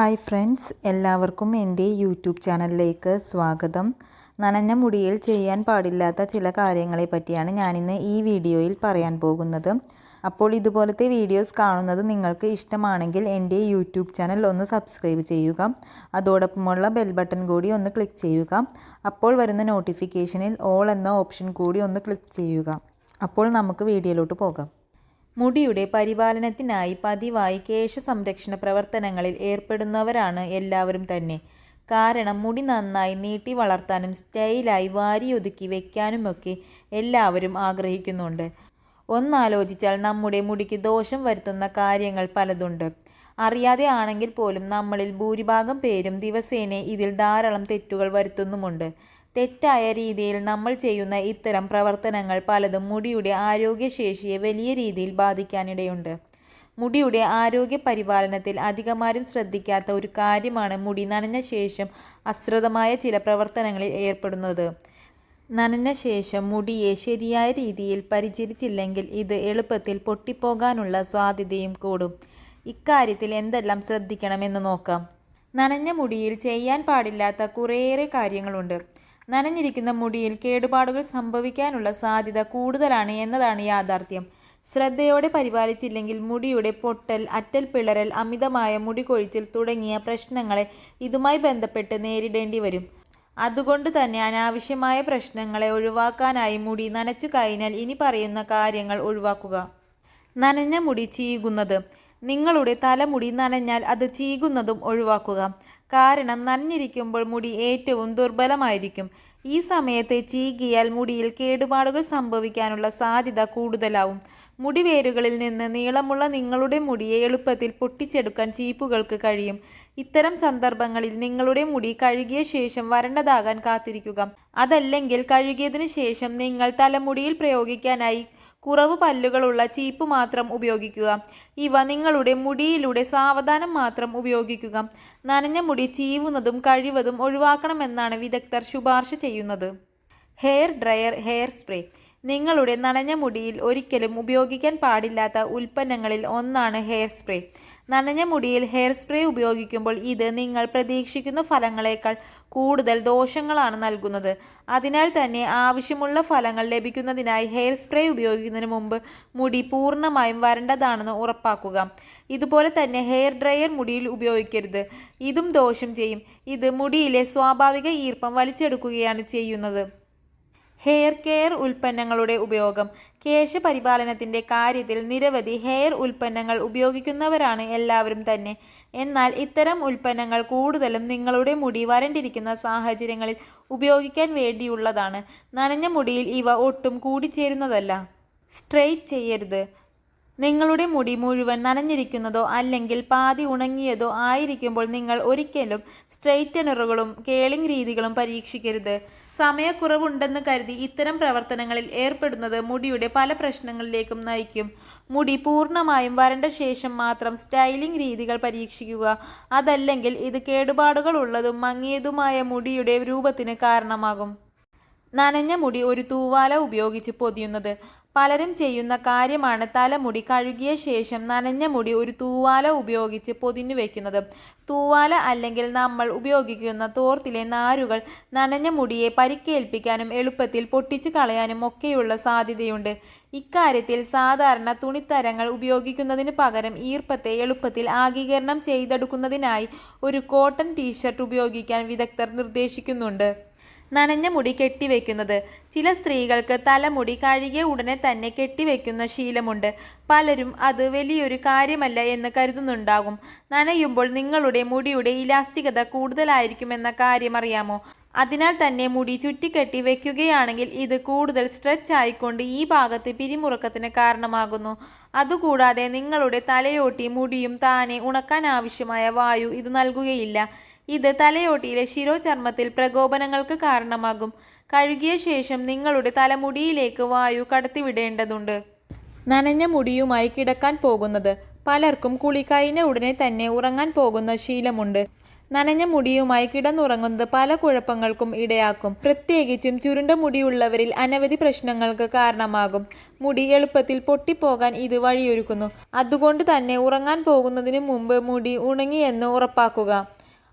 Hi friends എല്ലാവർക്കും എന്റെ YouTube ചാനലിലേക്ക് സ്വാഗതം. നനഞ്ഞ മുടിയിൽ ചെയ്യാൻ പാടില്ലാത്ത ചില കാര്യങ്ങളെ പറ്റിയാണ് ഞാനിന്ന് ഈ വീഡിയോയിൽ പറയാൻ പോകുന്നത്. അപ്പോൾ ഇതുപോലത്തെ വീഡിയോസ് കാണുന്നത് നിങ്ങൾക്ക് ഇഷ്ടമാണെങ്കിൽ എന്റെ യൂട്യൂബ് ചാനൽ ഒന്ന് സബ്സ്ക്രൈബ് ചെയ്യുക. അതോടൊപ്പമുള്ള ബെൽ ബട്ടൺ കൂടി ഒന്ന് ക്ലിക്ക് ചെയ്യുക. അപ്പോൾ വരുന്ന നോട്ടിഫിക്കേഷനിൽ ഓൾ എന്ന ഓപ്ഷൻ കൂടി ഒന്ന് ക്ലിക്ക് ചെയ്യുക. അപ്പോൾ നമുക്ക് വീഡിയോയിലോട്ട് പോകാം. മുടിയുടെ പരിപാലനത്തിനായി പതിവായി കേശ സംരക്ഷണ പ്രവർത്തനങ്ങളിൽ ഏർപ്പെടുന്നവരാണ് എല്ലാവരും തന്നെ. കാരണം മുടി നന്നായി നീട്ടി വളർത്താനും സ്റ്റൈലായി വാരിയൊതുക്കി വയ്ക്കാനുമൊക്കെ എല്ലാവരും ആഗ്രഹിക്കുന്നുണ്ട്. ഒന്നാലോചിച്ചാൽ നമ്മുടെ മുടിക്ക് ദോഷം വരുത്തുന്ന കാര്യങ്ങൾ പലതുണ്ട്. അറിയാതെ ആണെങ്കിൽ പോലും നമ്മളിൽ ഭൂരിഭാഗം പേരും ദിവസേന ഇതിൽ ധാരാളം തെറ്റുകൾ വരുത്തുന്നുമുണ്ട്. തെറ്റായ രീതിയിൽ നമ്മൾ ചെയ്യുന്ന ഇത്തരം പ്രവർത്തനങ്ങൾ പലതും മുടിയുടെ ആരോഗ്യശേഷിയെ വലിയ രീതിയിൽ ബാധിക്കാനിടയുണ്ട്. മുടിയുടെ ആരോഗ്യ പരിപാലനത്തിൽ അധികമാരും ശ്രദ്ധിക്കാത്ത ഒരു കാര്യമാണ് മുടി നനഞ്ഞ ശേഷം അശ്രദ്ധമായ ചില പ്രവർത്തനങ്ങളിൽ ഏർപ്പെടുന്നത്. നനഞ്ഞ ശേഷം മുടിയെ ശരിയായ രീതിയിൽ പരിചരിച്ചില്ലെങ്കിൽ ഇത് എളുപ്പത്തിൽ പൊട്ടിപ്പോകാനുള്ള സാധ്യതയും കൂടും. ഇക്കാര്യത്തിൽ എന്തെല്ലാം ശ്രദ്ധിക്കണമെന്ന് നോക്കാം. നനഞ്ഞ മുടിയിൽ ചെയ്യാൻ പാടില്ലാത്ത കുറേയേറെ കാര്യങ്ങളുണ്ട്. നനഞ്ഞിരിക്കുന്ന മുടിയിൽ കേടുപാടുകൾ സംഭവിക്കാനുള്ള സാധ്യത കൂടുതലാണ് എന്നതാണ് യാഥാർത്ഥ്യം. ശ്രദ്ധയോടെ പരിപാലിച്ചില്ലെങ്കിൽ മുടിയുടെ പൊട്ടൽ അറ്റൽ പിളരൽ അമിതമായ മുടി കൊഴിച്ചിൽ തുടങ്ങിയ പ്രശ്നങ്ങളെ ഇതുമായി ബന്ധപ്പെട്ട് നേരിടേണ്ടി വരും. അതുകൊണ്ട് തന്നെ അനാവശ്യമായ പ്രശ്നങ്ങളെ ഒഴിവാക്കാനായി മുടി നനച്ചു കഴിഞ്ഞാൽ ഇനി പറയുന്ന കാര്യങ്ങൾ ഒഴിവാക്കുക. നനഞ്ഞ മുടി ചീകുന്നത്. നിങ്ങളുടെ തലമുടി നനഞ്ഞാൽ അത് ചീകുന്നതും ഒഴിവാക്കുക. കാരണം നനഞ്ഞിരിക്കുമ്പോൾ മുടി ഏറ്റവും ദുർബലമായിരിക്കും. ഈ സമയത്ത് ചീകിയാൽ മുടിയിൽ കേടുപാടുകൾ സംഭവിക്കാനുള്ള സാധ്യത കൂടുതലാവും. മുടിവേരുകളിൽ നിന്ന് നീളമുള്ള നിങ്ങളുടെ മുടിയെ എളുപ്പത്തിൽ പൊട്ടിച്ചെടുക്കാൻ ചീപ്പുകൾക്ക് കഴിയും. ഇത്തരം സന്ദർഭങ്ങളിൽ നിങ്ങളുടെ മുടി കഴുകിയ ശേഷം വരണ്ടതാകാൻ കാത്തിരിക്കുക. അതല്ലെങ്കിൽ കഴുകിയതിനു ശേഷം നിങ്ങൾ തലമുടിയിൽ പ്രയോഗിക്കാനായി കുറവ് പല്ലുകളുള്ള ചീപ്പ് മാത്രം ഉപയോഗിക്കുക. ഇവ നിങ്ങളുടെ മുടിയിലൂടെ സാവധാനം മാത്രം ഉപയോഗിക്കുക. നനഞ്ഞ മുടി ചീവുന്നതും കഴിവതും ഒഴിവാക്കണമെന്നാണ് വിദഗ്ധർ ശുപാർശ ചെയ്യുന്നത്. Hair dryer hair spray. നിങ്ങളുടെ നനഞ്ഞ മുടിയിൽ ഒരിക്കലും ഉപയോഗിക്കാൻ പാടില്ലാത്ത ഉൽപ്പന്നങ്ങളിൽ ഒന്നാണ് ഹെയർ സ്പ്രേ നനഞ്ഞ മുടിയിൽ ഹെയർ സ്പ്രേ ഉപയോഗിക്കുമ്പോൾ ഇത് നിങ്ങൾ പ്രതീക്ഷിക്കുന്ന ഫലങ്ങളെക്കാൾ കൂടുതൽ ദോഷങ്ങളാണ് നൽകുന്നത്. അതിനാൽ തന്നെ ആവശ്യമുള്ള ഫലങ്ങൾ ലഭിക്കുന്നതിനായി ഹെയർ സ്പ്രേ ഉപയോഗിക്കുന്നതിന് മുമ്പ് മുടി പൂർണമായും വരണ്ടതാണെന്ന് ഉറപ്പാക്കുക. ഇതുപോലെ തന്നെ ഹെയർ ഡ്രയർ മുടിയിൽ ഉപയോഗിക്കരുത്. ഇതും ദോഷം ചെയ്യും. ഇത് മുടിയിലെ സ്വാഭാവിക ഈർപ്പം വലിച്ചെടുക്കുകയാണ് ചെയ്യുന്നത്. ഹെയർ കെയർ ഉൽപ്പന്നങ്ങളുടെ ഉപയോഗം. കേശപരിപാലനത്തിന്റെ കാര്യത്തിൽ നിരവധി ഹെയർ ഉൽപ്പന്നങ്ങൾ ഉപയോഗിക്കുന്നവരാണ് എല്ലാവരും തന്നെ. എന്നാൽ ഇത്തരം ഉൽപ്പന്നങ്ങൾ കൂടുതലും നിങ്ങളുടെ മുടി വരണ്ടിരിക്കുന്ന സാഹചര്യങ്ങളിൽ ഉപയോഗിക്കാൻ വേണ്ടിയുള്ളതാണ്. നനഞ്ഞ മുടിയിൽ ഇവ ഒട്ടും കൂടിച്ചേരുന്നതല്ല. സ്ട്രെയിറ്റ് ചെയ്യരുത്. നിങ്ങളുടെ മുടി മുഴുവൻ നനഞ്ഞിരിക്കുന്നതോ അല്ലെങ്കിൽ പാതി ഉണങ്ങിയതോ ആയിരിക്കുമ്പോൾ നിങ്ങൾ ഒരിക്കലും സ്ട്രെയിറ്റനറുകളും കേളിംഗ് രീതികളും പരീക്ഷിക്കരുത്. സമയക്കുറവുണ്ടെന്ന് കരുതി ഇത്തരം പ്രവർത്തനങ്ങളിൽ ഏർപ്പെടുന്നത് മുടിയുടെ പല പ്രശ്നങ്ങളിലേക്കും നയിക്കും. മുടി പൂർണമായും വരണ്ട ശേഷം മാത്രം സ്റ്റൈലിംഗ് രീതികൾ പരീക്ഷിക്കുക. അതല്ലെങ്കിൽ ഇത് കേടുപാടുകൾ ഉള്ളതും മങ്ങിയതുമായ മുടിയുടെ രൂപത്തിന് കാരണമാകും. നനഞ്ഞ മുടി ഒരു തൂവാല ഉപയോഗിച്ച് പൊതിയുന്നത്. പലരും ചെയ്യുന്ന കാര്യമാണ് തലമുടി കഴുകിയ ശേഷം നനഞ്ഞ മുടി ഒരു തൂവാല ഉപയോഗിച്ച് പൊതിഞ്ഞു വെക്കുന്നത്. തൂവാല അല്ലെങ്കിൽ നമ്മൾ ഉപയോഗിക്കുന്ന തോർത്തിലെ നാരുകൾ നനഞ്ഞ മുടിയെ പരിക്കേൽപ്പിക്കാനും എളുപ്പത്തിൽ പൊട്ടിച്ചു കളയാനും ഒക്കെയുള്ള സാധ്യതയുണ്ട്. ഇക്കാര്യത്തിൽ സാധാരണ തുണിത്തരങ്ങൾ ഉപയോഗിക്കുന്നതിന് പകരം ഈർപ്പത്തെ എളുപ്പത്തിൽ ആഗീകരണം ചെയ്തെടുക്കുന്നതിനായി ഒരു കോട്ടൺ ടീഷർട്ട് ഉപയോഗിക്കാൻ വിദഗ്ധർ നിർദ്ദേശിക്കുന്നുണ്ട്. നനഞ്ഞ മുടി കെട്ടിവെക്കുന്നത്. ചില സ്ത്രീകൾക്ക് തലമുടി കഴുകിയ ഉടനെ തന്നെ കെട്ടിവെക്കുന്ന ശീലമുണ്ട്. പലരും അത് വലിയൊരു കാര്യമല്ല എന്ന് കരുതുന്നുണ്ടാകും. നനയുമ്പോൾ നിങ്ങളുടെ മുടിയുടെ ഇലാസ്തികത കൂടുതലായിരിക്കുമെന്ന കാര്യം അറിയാമോ? അതിനാൽ തന്നെ മുടി ചുറ്റിക്കെട്ടി വെക്കുകയാണെങ്കിൽ ഇത് കൂടുതൽ സ്ട്രെച്ച് ആയിക്കൊണ്ട് ഈ ഭാഗത്ത് പിരിമുറുക്കത്തിന് കാരണമാകുന്നു. അതുകൂടാതെ നിങ്ങളുടെ തലയോട്ടി മുടിയും താനെ ഉണക്കാൻ ആവശ്യമായ വായു ഇത് നൽകുകയില്ല. ഇത് തലയോട്ടിയിലെ ശിരോചർമ്മത്തിൽ പ്രകോപനങ്ങൾക്ക് കാരണമാകും. കഴുകിയ ശേഷം നിങ്ങളുടെ തലമുടിയിലേക്ക് വായു കടത്തിവിടേണ്ടതുണ്ട്. നനഞ്ഞ മുടിയുമായി കിടക്കാൻ പോകുന്നത്. പലർക്കും കുളിക്കായിന ഉടനെ തന്നെ ഉറങ്ങാൻ പോകുന്ന ശീലമുണ്ട്. നനഞ്ഞ മുടിയുമായി കിടന്നുറങ്ങുന്നത് പല കുഴപ്പങ്ങൾക്കും ഇടയാക്കും. പ്രത്യേകിച്ചും ചുരുണ്ട മുടിയുള്ളവരിൽ അനവധി പ്രശ്നങ്ങൾക്ക് കാരണമാകും. മുടി എളുപ്പത്തിൽ പൊട്ടിപ്പോകാൻ ഇത് വഴിയൊരുക്കുന്നു. അതുകൊണ്ട് തന്നെ ഉറങ്ങാൻ പോകുന്നതിന് മുമ്പ് മുടി ഉണങ്ങിയെന്ന് ഉറപ്പാക്കുക.